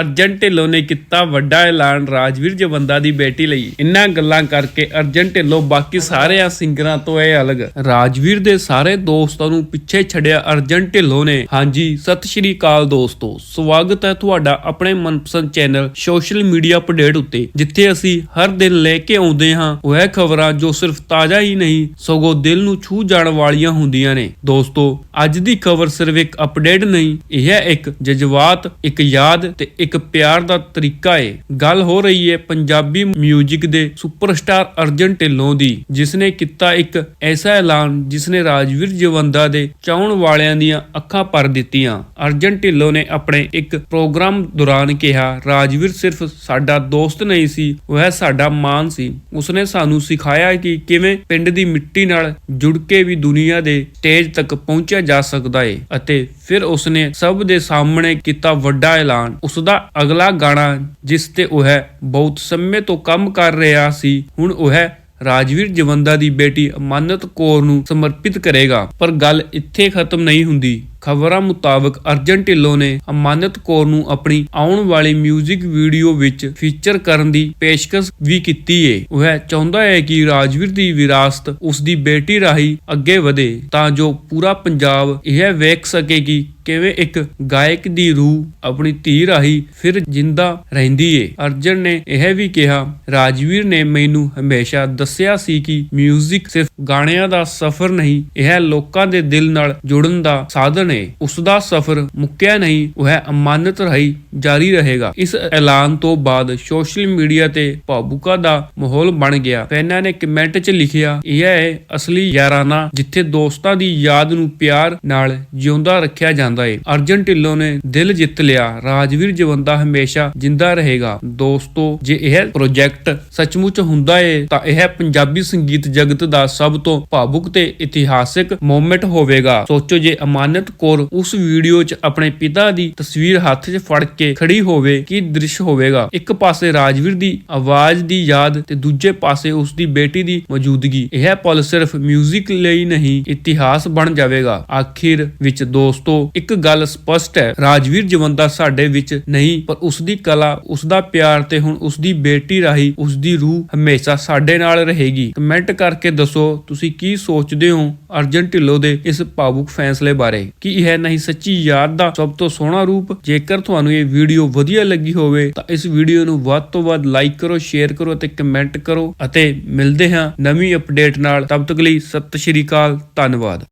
ਅਰਜਨ ਢਿੱਲੋਂ ਨੇ ਕੀਤਾ ਵੱਡਾ ਐਲਾਨ ਰਾਜਵੀਰ ਜਵੰਦਾ ਦੀ ਬੇਟੀ ਲਈ। ਇੰਨਾ ਗੱਲਾਂ ਕਰਕੇ ਅਰਜਨ ਢਿੱਲੋਂ ਬਾਕੀ ਸਾਰਿਆਂ ਸਿੰਗਰਾਂ ਤੋਂ ਇਹ ਅਲੱਗ। ਰਾਜਵੀਰ ਦੇ ਸਾਰੇ ਦੋਸਤਾਂ ਨੂੰ ਪਿੱਛੇ ਛੱਡਿਆ ਅਰਜਨ ਢਿੱਲੋਂ ਨੇ ਹਾਂਜੀ, ਸਤਿ ਸ਼੍ਰੀ ਅਕਾਲ ਦੋਸਤੋ। ਸਵਾਗਤ ਹੈ ਤੁਹਾਡਾ ਆਪਣੇ ਮਨਪਸੰਦ ਚੈਨਲ ਸੋਸ਼ਲ ਮੀਡੀਆ ਅਪਡੇਟ ਉੱਤੇ, ਜਿੱਥੇ ਅਸੀਂ ਹਰ ਦਿਨ ਲੈ ਕੇ ਆਉਂਦੇ ਹਾਂ ਉਹ ਖਬਰਾਂ ਜੋ ਸਿਰਫ ਤਾਜ਼ਾ ਹੀ ਨਹੀਂ, ਸਗੋਂ ਦਿਲ ਨੂੰ ਛੂ ਜਾਣ ਵਾਲੀਆਂ ਹੁੰਦੀਆਂ ਨੇ। ਦੋਸਤੋ, ਅੱਜ ਦੀ ਖਬਰ ਸਿਰਫ ਇੱਕ ਅਪਡੇਟ ਨਹੀਂ, ਇਹ ਹੈ ਇੱਕ ਜਜ਼ਬਾਤ, ਇੱਕ ਯਾਦ ਤੇ ਇੱਕ ਪਿਆਰ ਦਾ ਤਰੀਕਾ ਏ। ਗੱਲ ਹੋ ਰਹੀ ਹੈ ਪੰਜਾਬੀ 뮤직 ਦੇ ਸੁਪਰਸਟਾਰ ਅਰਜਨ ਢਿੱਲੋਂ ਦੀ ਜਿਸ ਨੇ ਕੀਤਾ ਇੱਕ ਐਸਾ ਐਲਾਨ ਜਿਸ ਨੇ ਰਾਜਵੀਰ ਜਵੰਦਾ ਦੇ ਚਾਹਣ ਵਾਲਿਆਂ ਦੀਆਂ ਅੱਖਾਂ ਭਰ ਦਿੱਤੀਆਂ। ਅਰਜਨ ਢਿੱਲੋਂ ਨੇ ਆਪਣੇ ਇੱਕ ਪ੍ਰੋਗਰਾਮ ਦੌਰਾਨ ਕਿਹਾ, ਰਾਜਵੀਰ ਸਿਰਫ ਸਾਡਾ ਦੋਸਤ ਨਹੀਂ ਸੀ, ਉਹ ਸਾਡਾ ਮਾਨ ਸੀ। ਉਸਨੇ ਸਾਨੂੰ ਸਿਖਾਇਆ ਕਿ ਕਿਵੇਂ ਪਿੰਡ ਦੀ ਮਿੱਟੀ ਨਾਲ ਜੁੜ ਕੇ ਵੀ ਦੁਨੀਆ ਦੇ ਸਟੇਜ ਤੱਕ ਪਹੁੰਚਿਆ ਜਾ ਸਕਦਾ ਏ। ਅਤੇ ਫਿਰ ਉਸਨੇ ਸਭ ਦੇ ਸਾਹਮਣੇ ਕੀਤਾ ਵੱਡਾ ਐਲਾਨ। ਉਸਦਾ ਦਾ ਅਗਲਾ ਗਾਣਾ, ਜਿਸ ਤੇ ਉਹ ਹੈ, ਬਹੁਤ ਸਮੇਂ ਤੋਂ ਕੰਮ ਕਰ ਰਿਹਾ ਸੀ, ਹੁਣ ਉਹ ਹੈ, ਰਾਜਵੀਰ ਜਵੰਦਾ ਦੀ ਬੇਟੀ ਅਮਾਨਤ ਕੌਰ ਨੂੰ ਸਮਰਪਿਤ ਕਰੇਗਾ। ਪਰ ਗੱਲ ਇੱਥੇ ਖਤਮ ਨਹੀਂ ਹੁੰਦੀ। ਖਬਰਾਂ ਮੁਤਾਬਕ ਅਰਜਨ ਢਿੱਲੋਂ ਨੇ ਅਮਾਨਤ ਕੌਰ ਨੂੰ ਆਪਣੀ ਆਉਣ ਵਾਲੀ 뮤직 ਵੀਡੀਓ ਵਿੱਚ ਫੀਚਰ ਕਰਨ ਦੀ ਪੇਸ਼ਕਸ਼ ਵੀ ਕੀਤੀ ਏ। ਉਹ ਚਾਹੁੰਦਾ ਹੈ ਕਿ ਰਾਜਵੀਰ ਦੀ ਵਿਰਾਸਤ ਉਸ ਦੀ ਬੇਟੀ ਰਾਹੀਂ ਅੱਗੇ ਵਧੇ, ਤਾਂ ਜੋ ਪੂਰਾ ਪੰਜਾਬ ਇਹ ਵੇਖ ਸਕੇ ਕਿ ਕਿਵੇਂ ਇੱਕ ਗਾਇਕ ਦੀ ਰੂਹ ਆਪਣੀ ਧੀ ਰਾਹੀਂ ਫਿਰ ਜਿੰਦਾ ਰਹਿੰਦੀ ਏ? ਅਰਜਨ ਨੇ ਇਹ ਵੀ ਕਿਹਾ, ਰਾਜਵੀਰ ਨੇ ਮੈਨੂੰ ਹਮੇਸ਼ਾ ਦੱਸਿਆ ਸੀ ਕਿ 뮤직 ਸਿਰਫ ਗਾਣਿਆਂ ਦਾ ਸਫ਼ਰ ਨਹੀਂ, ਇਹ ਲੋਕਾਂ ਦੇ ਦਿਲ ਨਾਲ ਜੁੜਨ ਦਾ ਸਾਧਨ ਏ। ਉਸ ਦਾ ਸਫ਼ਰ ਮੁੱਕਿਆ ਨਹੀਂ, ਉਹ ਅਮਾਨਤ ਰਹੀ ਜਾਰੀ ਰਹੇਗਾ। ਇਸ ਐਲਾਨ ਤੋਂ ਬਾਅਦ ਸੋਸ਼ਲ ਮੀਡੀਆ ਤੇ ਭਾਵੁਕਾ ਦਾ ਮਾਹੌਲ ਬਣ ਗਿਆ। ਫੈਨਾਂ ਨੇ ਕਮੈਂਟ 'ਚ ਲਿਖਿਆ, ਇਹ ਹੈ ਅਸਲੀ ਯਾਰਾਨਾ, ਜਿੱਥੇ ਦੋਸਤਾਂ ਦੀ ਯਾਦ ਨੂੰ ਪਿਆਰ ਨਾਲ ਜਿਉਂਦਾ ਰੱਖਿਆ ਜਾਂਦਾ ਹੈ ਅਰਜਨ ਢਿੱਲੋਂ ਨੇ ਦਿਲ ਜਿੱਤ ਲਿਆ। ਰਾਜਵੀਰ ਜਵੰਦਾ ਹਮੇਸ਼ਾ ਜਿੰਦਾ ਰਹੇਗਾ। ਦੋਸਤੋ, ਜੇ ਇਹ ਪ੍ਰੋਜੈਕਟ ਸੱਚਮੁੱਚ ਹੁੰਦਾ ਏ, ਤਾਂ ਇਹ ਪੰਜਾਬੀ ਸੰਗੀਤ ਜਗਤ ਦਾ ਸਭ ਤੋਂ ਭਾਵੁਕ ਤੇ ਇਤਿਹਾਸਿਕ ਮੂਮੈਂਟ ਹੋਵੇਗਾ। ਸੋਚੋ ਜੇ ਅਮਾਨਤ ਕੌਰ ਉਸ ਵੀਡੀਓ 'ਚ ਆਪਣੇ ਪਿਤਾ ਦੀ ਤਸਵੀਰ ਹੱਥ 'ਚ ਫੜ ਕੇ ਖੜੀ ਹੋਵੇ, ਕੀ ਦ੍ਰਿਸ਼ ਹੋਵੇਗਾ? ਇੱਕ ਪਾਸੇ ਰਾਜਵੀਰ ਦੀ ਆਵਾਜ਼ ਦੀ ਯਾਦ ਤੇ ਦੂਜੇ ਪਾਸੇ ਉਸ ਦੀ ਬੇਟੀ ਦੀ ਮੌਜੂਦਗੀ। ਇਹ ਪਲ ਸਿਰਫ 뮤직 ਲਈ ਨਹੀਂ, ਇਤਿਹਾਸ ਬਣ ਜਾਵੇਗਾ। ਆਖਿਰ ਵਿੱਚ ਦੋਸਤੋ ਇੱਕ ਗੱਲ ਸਪਸ਼ਟ ਹੈ, ਰਾਜਵੀਰ ਜਵੰਦਾ ਸਾਡੇ ਵਿੱਚ ਨਹੀਂ, ਪਰ ਉਸ ਦੀ ਕਲਾ ਉਸ ਦਾ ਪਿਆਰ ਤੇ ਹੁਣ ਉਸ ਦੀ ਬੇਟੀ ਰਾਹੀਂ ਉਸ ਦੀ ਰੂਹ ਹਮੇਸ਼ਾ ਸਾਡੇ ਨਾਲ ਰਹੇਗੀ। ਕਮੈਂਟ ਕਰਕੇ ਦੱਸੋ, ਤੁਸੀਂ ਕੀ ਸੋਚਦੇ ਹੋ ਅਰਜਨ ਢਿੱਲੋਂ ਦੇ ਇਸ ਭਾਵੁਕ ਫੈਸਲੇ ਬਾਰੇ? ਕੀ ਇਹ ਨਹੀਂ ਸੱਚੀ ਯਾਦ ਦਾ ਸਭ ਤੋਂ ਸੋਹਣਾ ਰੂਪ? ਜੇਕਰ ਤੁਹਾਨੂੰ ਇਹ ਵੀਡੀਓ ਵਧੀਆ ਲੱਗੀ ਹੋਵੇ, ਤਾਂ ਇਸ ਵੀਡੀਓ ਨੂੰ ਵੱਧ ਤੋਂ ਵੱਧ ਲਾਈਕ ਕਰੋ, ਸ਼ੇਅਰ ਕਰੋ ਅਤੇ ਕਮੈਂਟ ਕਰੋ। ਅਤੇ ਮਿਲਦੇ ਹਾਂ ਨਵੀਂ ਅਪਡੇਟ ਨਾਲ। ਤਬ ਤੱਕ ਲਈ ਸਤਿ ਸ਼੍ਰੀ ਅਕਾਲ, ਧੰਨਵਾਦ।